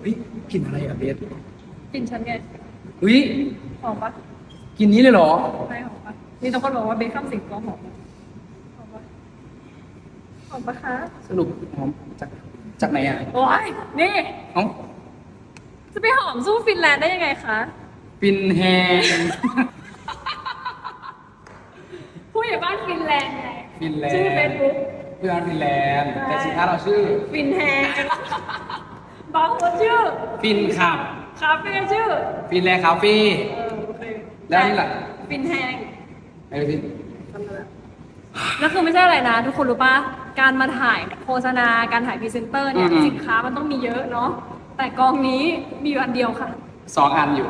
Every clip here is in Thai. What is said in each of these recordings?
เฮ้ยกลิ่นอะไรอะเบสกินฉันไงเฮ้ยหอมปะกลิ่นนี้เลยเหรอ ไม่หอมปะนี่ทุกคนบอกว่าเบคข้ามสิงก็หอมหอมปะหอมปะคะสรุปหอมจากจากไหนอะโอ้ยนี่ เอ้าจะไปหอมสู้ฟินแลนด์ได้ยังไงคะฟินแฮง ผู้ใหญ่บ้านฟินแลนด์ไงฟินแลนด์ ชื่อเฟซบุ๊กเพื่อนฟินแลนด์แต่สินค้าเราชื่อ ฟินแฮง บางคนชื่อ ฟินขับ คาเฟ่ชื่อ ฟินแลนด์คาเฟ่ เออโอเคแล้วนี่ล่ะ ฟินแฮงไอ้ฟินแล้วคือไม่ใช่อะไรนะ ทุกคนรู้ปะการมาถ่ายโฆษณาการถ่ายพรีเซนเตอร์เนี่ยสินค้ามันต้องมีเยอะเนาะแต่กองนี้มีอยู่อันเดียวค่ะสองอันอยู่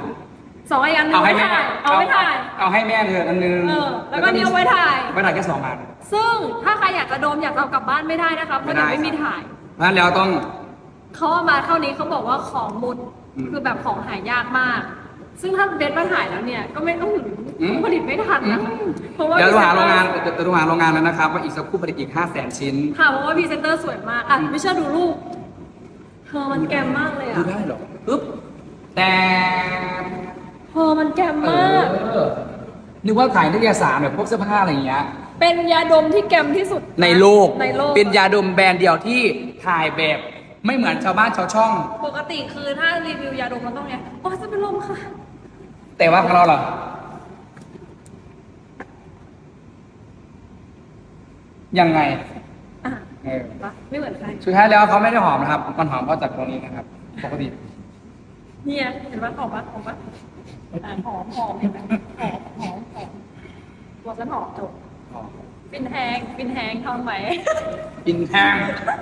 สองอันหนึเอางให้ไม่แม่ถ่ายเอาไม่ถ่าย เอาให้แม่เธออันนึงเออแล้วก็นี่เอาไว้ถ่าย ไว้ถ่ายแค่สองอัน ซึ่งถ้าใครอยากจะโดมอยากจะเอากลับบ้านไม่ได้นะคะเพราะเดี๋ยวไม่มีถ่ายเพราะฉะนั้นแล้วต้อง เขาเอามาเท่านี้เขาบอกว่าของหมดอืมคือแบบของหายากมาก ซึ่งถ้าเบสมาถ่ายแล้วเนี่ยก็ไม่ต้องถึงอืม ผลิตไม่ทันนะเพราะว่าเดี๋ยวโทรหาพโรเซงนงานเตอร์เดี๋ยวโทรหาโรงงานแล้วนะครับ ว่าอีกสักครู่ผลิตอีก 5 0 0 0 0 0 ชิ้น ค่ะเพราะว่าพรีเซนเตอร์สวยมากอะไม่เชื่อดูรูปเธอมันแกมมากเลยดูอะได้เหรอปึ๊บ แต่เธอมันแกมเอมาก อนึกว่าถ่ายนิตยสารแบบพวกเสื้อผ้าอะไรอย่างเงี้ย เป็นยาดมที่แกมที่สุดในโลก ในโลกเป็นยาดมแบรนด์เดียวที่ถ่ายแบบ ไม่เหมือนชาวบ้านชาวช่อง ปกติคือถ้ารีวิวยาดมมันต้องไงโอ้ยจะเป็นลมค่ะ แต่ว่าของเราเหรอยังไงอะเออปะไม่เหมือนใคร สุดท้ายแล้วเขาไม่ได้หอมนะครับ มันหอมเพราะจากตรงนี้นะครับ ปกติ เนี่ยเห็นปะหอมปะหอมปะอะหอมหอมเห็นไหมหอมหอมหอมตัวฉันหอมจบ หอมฟินแฮงฟินแฮงทองไหมปินแห้ง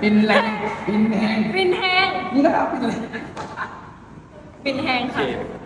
ปินแรงปินแห้งฟินแฮงนี่นะครับปินแรงฟินแฮงค่ะโอเค